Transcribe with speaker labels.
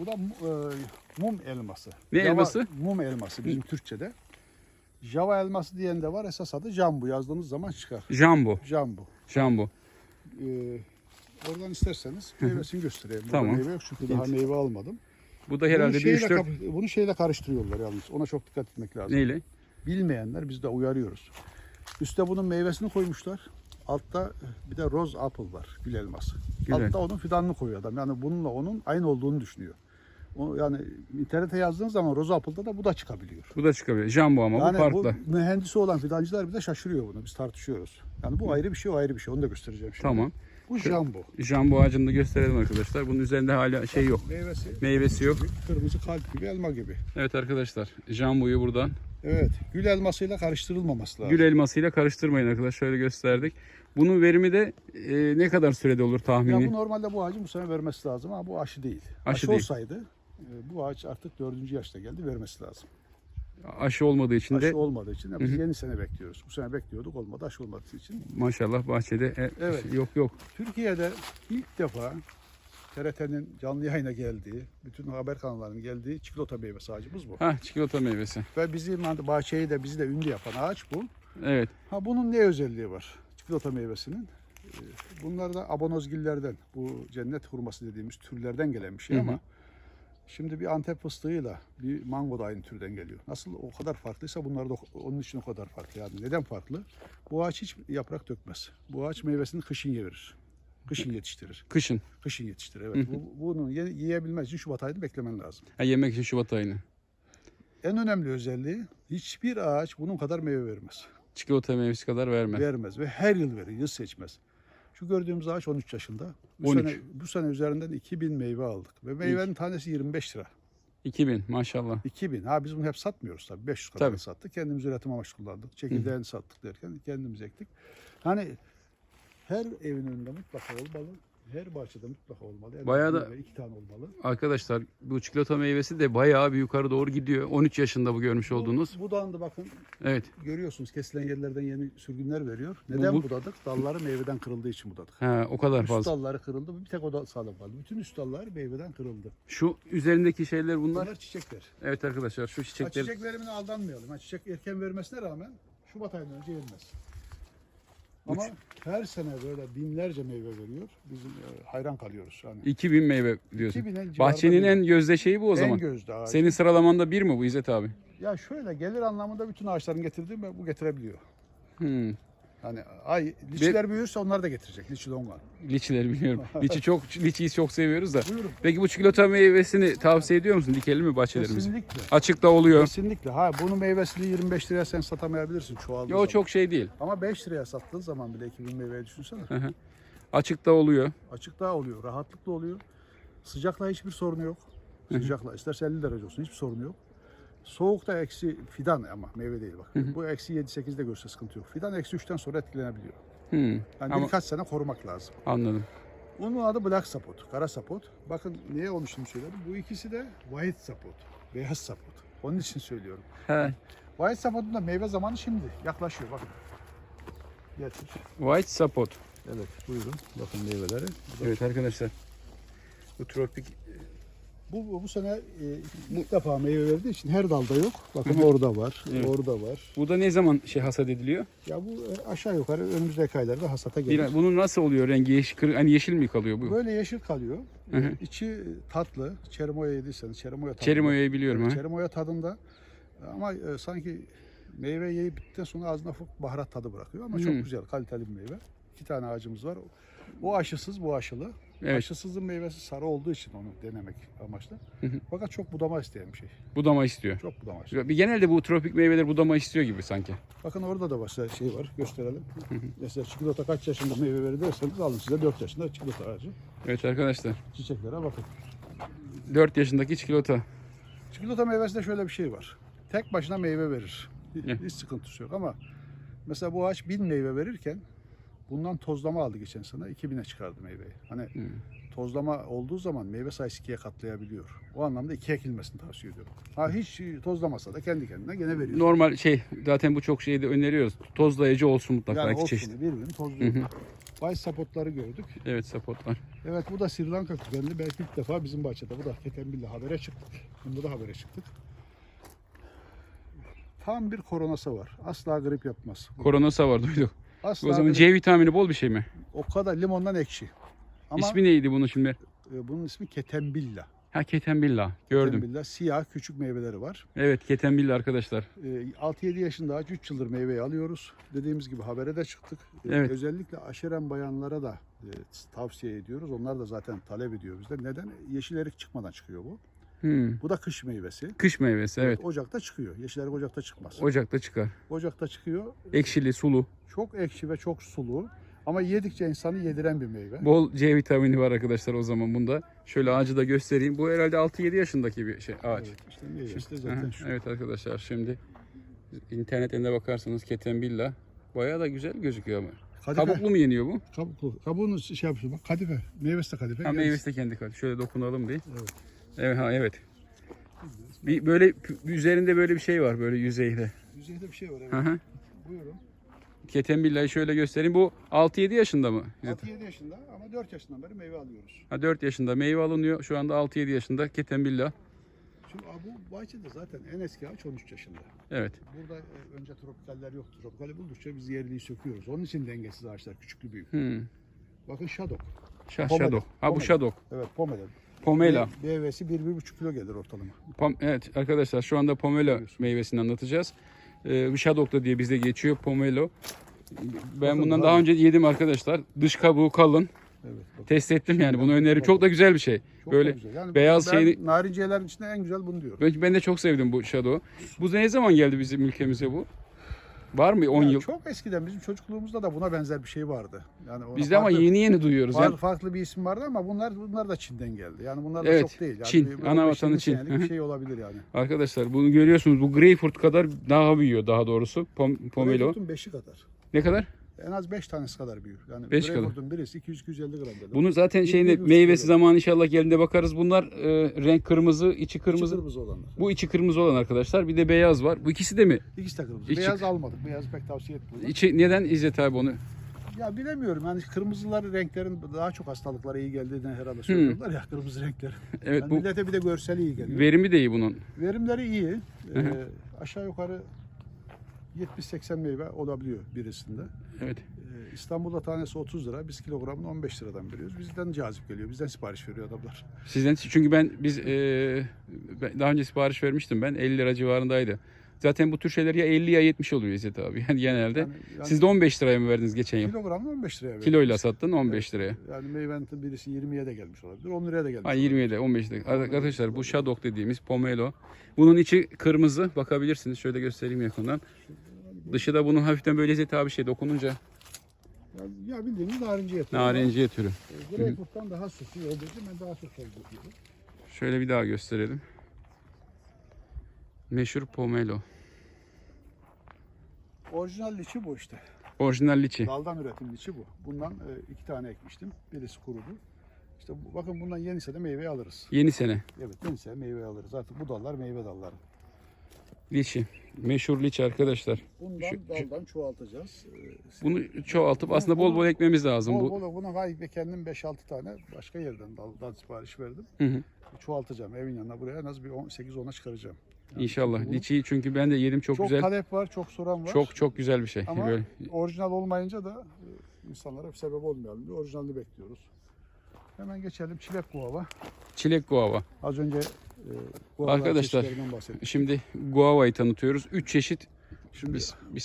Speaker 1: Bu da e, mum elması.
Speaker 2: Ne
Speaker 1: Java-
Speaker 2: elması?
Speaker 1: Mum elması bizim Türkçe'de. Java elması diyen de var. Esas adı jambu yazdığınız zaman çıkar.
Speaker 2: Jambo.
Speaker 1: Jambu.
Speaker 2: Jambo.
Speaker 1: Ee, oradan isterseniz meyvesini göstereyim. Burada
Speaker 2: Tamam.
Speaker 1: meyve yok çünkü daha meyve almadım.
Speaker 2: Bu da herhalde
Speaker 1: bunu,
Speaker 2: bir
Speaker 1: şeyle
Speaker 2: 3-4
Speaker 1: kap- bunu şeyle karıştırıyorlar yalnız. Ona çok dikkat etmek lazım.
Speaker 2: neyle?
Speaker 1: Bilmeyenler biz de uyarıyoruz. Üste bunun meyvesini koymuşlar. Altta bir de rose apple var. Gül elması.
Speaker 2: Güzel.
Speaker 1: Altta onun fidanını koyuyor adam. Yani bununla onun aynı olduğunu düşünüyor. O, yani internete yazdığınız zaman rose apple'da da bu da çıkabiliyor.
Speaker 2: Bu da çıkabilir. Jambo ama
Speaker 1: yani
Speaker 2: bu farklı.
Speaker 1: bu mühendisi olan fidancılar bir de şaşırıyor bunu. Biz tartışıyoruz. Yani bu ayrı bir şey, o ayrı bir şey. Onu da göstereceğim şimdi.
Speaker 2: Tamam.
Speaker 1: Bu jambo.
Speaker 2: Jambo ağacını da gösterelim arkadaşlar. Bunun üzerinde hala şey yok.
Speaker 1: Meyvesi
Speaker 2: Meyvesi yok.
Speaker 1: kırmızı kalp gibi, elma gibi.
Speaker 2: Evet arkadaşlar. Jamboyu buradan
Speaker 1: Evet. Gül elmasıyla karıştırılmaması lazım.
Speaker 2: gül elmasıyla karıştırmayın arkadaşlar. Şöyle gösterdik. Bunun verimi de e, ne kadar sürede olur
Speaker 1: Ya
Speaker 2: tahmini?
Speaker 1: bu normalde bu ağacın bu sene vermesi lazım ama bu aşı değil.
Speaker 2: Aşı
Speaker 1: Aşı,
Speaker 2: değil.
Speaker 1: olsaydı bu ağaç artık dördüncü yaşta geldi vermesi lazım.
Speaker 2: Aşı olmadığı için
Speaker 1: Aşı
Speaker 2: de
Speaker 1: olmadığı için ya biz yeni sene bekliyoruz. Bu sene bekliyorduk olmadı aşı olmadığı için.
Speaker 2: maşallah bahçede e,
Speaker 1: Evet.
Speaker 2: yok yok.
Speaker 1: Türkiye'de ilk defa TRT'nin canlı yayına geldiği, bütün haber kanallarının geldiği çikolata meyvesi ağacımız bu.
Speaker 2: Ha çikolata meyvesi.
Speaker 1: Ve bizim bahçeyi de bizi de ünlü yapan ağaç bu.
Speaker 2: Evet.
Speaker 1: Ha bunun ne özelliği var? Çikolata meyvesinin. Ee, Bunlar da abanozgillerden, bu cennet hurması dediğimiz türlerden gelen bir şey
Speaker 2: Hı hı.
Speaker 1: Şimdi bir Antep fıstığıyla bir mango da aynı türden geliyor. Nasıl o kadar farklıysa bunlar da onun için o kadar farklı. Yani neden farklı? Bu ağaç hiç yaprak dökmez. Bu ağaç meyvesini kışın verir. Kışın yetiştirir.
Speaker 2: Kışın.
Speaker 1: Kışın yetiştirir evet. Bu, bunu ye- yiyebilmez için Şubat ayını beklemen lazım.
Speaker 2: Ha, yemek için Şubat ayını.
Speaker 1: En önemli özelliği hiçbir ağaç bunun kadar meyve vermez.
Speaker 2: Çikolata meyvesi kadar vermez.
Speaker 1: vermez ve her yıl verir, yıl seçmez. Şu gördüğümüz ağaç 13 yaşında. Bu
Speaker 2: 13.
Speaker 1: sene bu sene üzerinden 2000 meyve aldık ve meyvenin tanesi 25 lira.
Speaker 2: 2000 maşallah.
Speaker 1: 2000. Ha biz bunu hep satmıyoruz tabii. 500 kadar
Speaker 2: Tabii.
Speaker 1: sattık. Kendimiz üretim amaçlı kullandık. Çekirdeğini sattık derken kendimiz ektik. Hani her evin önünde mutlaka olmalı. Her bahçede mutlaka olmalı. En
Speaker 2: Bayağı da-
Speaker 1: iki tane olmalı.
Speaker 2: Arkadaşlar bu çikolata meyvesi de bayağı bir yukarı doğru gidiyor. 13 yaşında bu görmüş olduğunuz.
Speaker 1: Bu, budağında bakın
Speaker 2: Evet.
Speaker 1: görüyorsunuz kesilen yerlerden yeni sürgünler veriyor. Neden
Speaker 2: bu-
Speaker 1: budadık? Dalları meyveden kırıldığı için budadık.
Speaker 2: Ha, o kadar
Speaker 1: Üst
Speaker 2: fazla.
Speaker 1: dalları kırıldı. Bir tek o da sağlam kaldı. Bütün üst dallar meyveden kırıldı.
Speaker 2: Şu üzerindeki şeyler bunlar.
Speaker 1: Bunlar çiçekler.
Speaker 2: Evet arkadaşlar şu
Speaker 1: Ha,
Speaker 2: çiçekler.
Speaker 1: çiçek verimine aldanmayalım. Ha, çiçek erken vermesine rağmen Şubat ayından önce yenmez. Ama her sene böyle binlerce meyve veriyor. Bizim e, hayran kalıyoruz. Yani
Speaker 2: 2000 meyve diyorsun.
Speaker 1: 2000'e civarında
Speaker 2: Bahçenin
Speaker 1: bir-
Speaker 2: en gözde şeyi bu o
Speaker 1: en
Speaker 2: zaman.
Speaker 1: gözde ağaç.
Speaker 2: Senin sıralamanda bir mi bu İzzet abi?
Speaker 1: Ya şöyle gelir anlamında bütün ağaçların getirdiği bu getirebiliyor.
Speaker 2: Hmm.
Speaker 1: Hani ay liçiler büyürse onlar da getirecek. Liçi donga.
Speaker 2: Liçileri biliyorum. Liçi çok liçiyi çok seviyoruz da.
Speaker 1: Buyurun.
Speaker 2: Peki bu çikolata meyvesini tavsiye ediyor musun? Dikelim mi bahçelerimize?
Speaker 1: Kesinlikle.
Speaker 2: Açıkta oluyor.
Speaker 1: Kesinlikle. Ha bunun meyvesini 25 liraya sen satamayabilirsin çoğaldığı
Speaker 2: Yo
Speaker 1: zaman.
Speaker 2: çok şey değil.
Speaker 1: Ama 5 liraya sattığın zaman bile 2000 meyveyi düşünsene.
Speaker 2: Açıkta oluyor.
Speaker 1: Açık daha oluyor, rahatlıkla oluyor. Sıcakla hiçbir sorunu yok. Sıcakla isterse 50 derece olsun hiçbir sorunu yok. Soğukta eksi fidan ama meyve değil bak. Bu eksi 7-8'de görse sıkıntı yok. Fidan eksi 3'ten sonra etkilenebiliyor.
Speaker 2: Hmm.
Speaker 1: Yani
Speaker 2: Ama
Speaker 1: birkaç sene korumak lazım.
Speaker 2: anladım.
Speaker 1: Onun adı black sapot, kara sapot. Bakın niye onu şimdi söyledim. Bu ikisi de white sapot, beyaz sapot. Onun için söylüyorum.
Speaker 2: He.
Speaker 1: White sapotun da meyve zamanı şimdi yaklaşıyor bakın. Getir.
Speaker 2: White sapot.
Speaker 1: Evet buyurun. Bakın meyveleri.
Speaker 2: Evet arkadaşlar. Bu tropik
Speaker 1: Bu, bu, sene e, ilk defa meyve verdiği için her dalda yok. Bakın orada var,
Speaker 2: Evet.
Speaker 1: orada var.
Speaker 2: bu da ne zaman şey hasat ediliyor?
Speaker 1: Ya bu e, aşağı yukarı önümüzdeki aylarda hasata gelir.
Speaker 2: Bir, bunun nasıl oluyor rengi? Yeşil, kır- hani yeşil mi kalıyor bu?
Speaker 1: Böyle yeşil kalıyor.
Speaker 2: Hı hı.
Speaker 1: İçi tatlı. Çerimoya yediyseniz çerimoya tadında.
Speaker 2: Çerimoya'yı biliyorum ha.
Speaker 1: Çerimoya tadında. Ama e, sanki meyve yiyip bittikten sonra ağzına baharat tadı bırakıyor. Ama çok
Speaker 2: Hı.
Speaker 1: güzel, kaliteli bir meyve. İki tane ağacımız var. O aşısız, bu aşılı.
Speaker 2: Evet.
Speaker 1: Aşısızın meyvesi sarı olduğu için onu denemek amaçlı.
Speaker 2: Hı hı.
Speaker 1: Fakat çok budama isteyen bir şey.
Speaker 2: Budama istiyor.
Speaker 1: Çok budama isteyen.
Speaker 2: Bir genelde bu tropik meyveler budama istiyor gibi sanki.
Speaker 1: Bakın orada da başka şey var. Gösterelim. Mesela çikolata kaç yaşında meyve verir derseniz alın size 4 yaşında çikolata ağacı.
Speaker 2: Evet arkadaşlar.
Speaker 1: Çiçeklere bakın.
Speaker 2: 4 yaşındaki çikolata.
Speaker 1: Çikolata meyvesinde şöyle bir şey var. Tek başına meyve verir. Hiç, hiç sıkıntısı yok ama mesela bu ağaç 1000 meyve verirken bundan tozlama aldı geçen sene 2000'e çıkardı meyveyi. Hani
Speaker 2: Hmm.
Speaker 1: tozlama olduğu zaman meyve sayısı ikiye katlayabiliyor. O anlamda ikiye ekilmesini tavsiye ediyorum. Ha hiç tozlamasa da kendi kendine gene veriyor.
Speaker 2: Normal şey zaten bu çok şeyde öneriyoruz. Tozlayıcı olsun mutlaka
Speaker 1: yani
Speaker 2: iki
Speaker 1: olsun
Speaker 2: çeşit.
Speaker 1: birbirini tozluyor. Vice sapotları gördük.
Speaker 2: Evet sapotlar.
Speaker 1: Evet bu da Sri Lanka kökenli. Belki ilk defa bizim bahçede. Bu da Ketenbilla habere çıktık. Bunda da habere çıktık. Tam bir koronası var. Asla grip yapmaz.
Speaker 2: Koronasa var duyduk.
Speaker 1: Asla
Speaker 2: O zaman C vitamini bol bir şey mi?
Speaker 1: o kadar limondan ekşi. Ama
Speaker 2: İsmi neydi bunun şimdi?
Speaker 1: e, bunun ismi Ketenbilla.
Speaker 2: Ha ketenbilla. Gördüm.
Speaker 1: Ketenbilla siyah küçük meyveleri var.
Speaker 2: Evet ketenbilla arkadaşlar.
Speaker 1: E, 6-7 yaşında ağaç 3 yıldır meyveyi alıyoruz. Dediğimiz gibi habere de çıktık. E,
Speaker 2: Evet.
Speaker 1: Özellikle aşeren bayanlara da e, tavsiye ediyoruz. Onlar da zaten talep ediyor bizden. Neden? Yeşil erik çıkmadan çıkıyor bu.
Speaker 2: Hmm.
Speaker 1: Bu da kış meyvesi.
Speaker 2: Kış meyvesi evet.
Speaker 1: Ocakta çıkıyor. Yeşil erik Ocak'ta çıkmaz.
Speaker 2: Ocakta çıkar.
Speaker 1: Ocak'ta çıkıyor.
Speaker 2: Ekşili, sulu.
Speaker 1: Çok ekşi ve çok sulu. Ama yedikçe insanı yediren bir meyve.
Speaker 2: Bol C vitamini var arkadaşlar o zaman bunda. Şöyle ağacı da göstereyim. Bu herhalde 6-7 yaşındaki bir şey ağaç.
Speaker 1: Evet, işte meyvesi de
Speaker 2: Aha,
Speaker 1: zaten şu.
Speaker 2: Evet arkadaşlar şimdi internetinde bakarsanız ketenbilla bayağı da güzel gözüküyor ama.
Speaker 1: Kadife.
Speaker 2: Kabuklu mu yeniyor bu?
Speaker 1: Kabuklu. Kabuğunu şey yapıyorsun bak kadife. Meyvesi de kadife.
Speaker 2: Ha meyvesi de kendi kaldı. Şöyle dokunalım bir.
Speaker 1: Evet.
Speaker 2: Evet ha evet. Bir böyle üzerinde böyle bir şey var böyle yüzeyde.
Speaker 1: Yüzeyde bir şey var evet.
Speaker 2: Hı hı.
Speaker 1: Buyurun.
Speaker 2: Ketenbillayı şöyle göstereyim. Bu 6-7 yaşında mı?
Speaker 1: 6-7 yaşında ama 4 yaşından beri meyve alıyoruz.
Speaker 2: Ha 4 yaşında meyve alınıyor. Şu anda 6-7 yaşında ketenbilla.
Speaker 1: Şimdi bu bahçede zaten en eski ağaç 13 yaşında.
Speaker 2: Evet.
Speaker 1: Burada e, önce tropikaller yoktu. Tropikali buldukça biz yerliyi söküyoruz. Onun için dengesiz ağaçlar küçüklü büyük.
Speaker 2: Hmm.
Speaker 1: Bakın şadok.
Speaker 2: Şah, şadok. Ha bu şadok.
Speaker 1: Evet pomelo. Meyvesi 1-1,5 kilo gelir ortalama.
Speaker 2: Pom- evet arkadaşlar şu anda pomelo meyvesini anlatacağız. Ee, bu şadokta diye bizde geçiyor pomelo. Ben bundan daha önce yedim arkadaşlar. Dış kabuğu kalın.
Speaker 1: Evet. bakın.
Speaker 2: Test ettim yani bunu öneririm. Çok da güzel bir şey.
Speaker 1: Çok
Speaker 2: Böyle
Speaker 1: da güzel. Yani
Speaker 2: beyaz
Speaker 1: ben
Speaker 2: şeyini-
Speaker 1: Narinciyelerin içinde en güzel bunu diyorum.
Speaker 2: ben, ben de çok sevdim bu şadoğu. Bu ne zaman geldi bizim ülkemize bu? Var mı 10
Speaker 1: Ya
Speaker 2: yıl?
Speaker 1: Çok eskiden bizim çocukluğumuzda da buna benzer bir şey vardı. Yani ona
Speaker 2: Bizde ama
Speaker 1: farklı-
Speaker 2: yeni yeni duyuyoruz.
Speaker 1: Farklı,
Speaker 2: Yani
Speaker 1: farklı bir isim vardı ama bunlar bunlar da Çin'den geldi. Yani bunlar da
Speaker 2: Evet,
Speaker 1: çok değil. Yani
Speaker 2: Çin,
Speaker 1: bir- bir
Speaker 2: ana
Speaker 1: 15-20
Speaker 2: vatanı Çin.
Speaker 1: senelik bir şey olabilir yani.
Speaker 2: arkadaşlar bunu görüyorsunuz. Bu greyfurt kadar daha büyüyor daha doğrusu. Pom, pomelo.
Speaker 1: Greyfurt'un 5'i kadar.
Speaker 2: Ne kadar?
Speaker 1: En az 5 tanesi kadar büyür. Yani
Speaker 2: Beş kadar.
Speaker 1: Birisi 200-250 gram dedi.
Speaker 2: Bunu zaten
Speaker 1: bir buçuk
Speaker 2: meyvesi
Speaker 1: kilo.
Speaker 2: zamanı inşallah geldiğinde bakarız. Bunlar e, renk kırmızı, içi
Speaker 1: İçi
Speaker 2: kırmızı.
Speaker 1: kırmızı olanlar.
Speaker 2: Bu içi kırmızı olan arkadaşlar. Bir de beyaz var. Bu ikisi de mi?
Speaker 1: İkisi de kırmızı.
Speaker 2: İçi-
Speaker 1: Beyaz almadık. Beyazı pek tavsiye etmiyorum.
Speaker 2: İçi neden İzzet abi onu?
Speaker 1: Ya bilemiyorum. Yani kırmızılar renklerin daha çok hastalıklara iyi geldiğini herhalde söylüyorlar ya kırmızı renkler.
Speaker 2: Evet
Speaker 1: Yani
Speaker 2: bu
Speaker 1: millete bir de görseli iyi geliyor.
Speaker 2: verimi de iyi bunun.
Speaker 1: Verimleri iyi. Ee, aşağı yukarı 70-80 meyve olabiliyor birisinde.
Speaker 2: Evet.
Speaker 1: Ee, İstanbul'da tanesi 30 lira. Biz kilogramını 15 liradan veriyoruz. Bizden cazip geliyor. Bizden sipariş veriyor adamlar.
Speaker 2: Sizden çünkü ben biz e, ben daha önce sipariş vermiştim ben 50 lira civarındaydı. Zaten bu tür şeyler ya 50 ya 70 oluyor İzzet abi. Yani genelde.
Speaker 1: Yani, yani
Speaker 2: Siz de 15 liraya mı verdiniz geçen yıl?
Speaker 1: kilogramını 15 liraya veriyoruz.
Speaker 2: Kiloyla sattın 15 liraya.
Speaker 1: Yani meyvenin birisi 20'ye de gelmiş olabilir. 10 liraya da gelmiş
Speaker 2: Ha
Speaker 1: olabilir.
Speaker 2: 27 15 lira. Arkadaşlar bu Shadok dediğimiz pomelo. Bunun içi kırmızı. Bakabilirsiniz. Şöyle göstereyim yakından. Dışı da bunun hafiften böyle İzzet abi şey dokununca
Speaker 1: Ya, ya bildiğiniz narinciye türü.
Speaker 2: narinciye türü.
Speaker 1: Ama, e, Greyfurt'tan daha süslü olduğu için ben daha çok tercih ediyorum.
Speaker 2: Şöyle bir daha gösterelim. Meşhur pomelo.
Speaker 1: Orijinal liçi bu işte.
Speaker 2: Orijinal liçi.
Speaker 1: Daldan üretim liçi bu. Bundan e, iki tane ekmiştim. Birisi kurudu. İşte bu- bakın bundan yeniyse de meyveyi alırız.
Speaker 2: Yeni sene.
Speaker 1: Evet yeniyse meyveyi alırız. Artık bu dallar meyve dalları.
Speaker 2: Liçi. Meşhur liçi arkadaşlar.
Speaker 1: Bundan
Speaker 2: Şu-
Speaker 1: daldan çoğaltacağız. Ee,
Speaker 2: Bunu çoğaltıp aslında bol bol ekmemiz lazım.
Speaker 1: Bol
Speaker 2: Bu
Speaker 1: bol bunu hay ve kendim 5-6 tane başka yerden daldan sipariş verdim.
Speaker 2: Hı hı.
Speaker 1: Çoğaltacağım evin yanına buraya en az bir 8-10'a çıkaracağım.
Speaker 2: İnşallah.
Speaker 1: bu-
Speaker 2: Liçiyi çünkü ben de yedim çok,
Speaker 1: çok
Speaker 2: güzel.
Speaker 1: talep var, çok soran var.
Speaker 2: Çok çok güzel bir şey.
Speaker 1: Ama
Speaker 2: Böyle
Speaker 1: orijinal olmayınca da e, insanlara bir sebep olmayalım diye orijinalini bekliyoruz. Hemen geçelim çilek guava.
Speaker 2: çilek guava.
Speaker 1: Az önce e,
Speaker 2: Arkadaşlar. Şimdi guava'yı tanıtıyoruz. 3 çeşit
Speaker 1: Şimdi
Speaker 2: biz, biz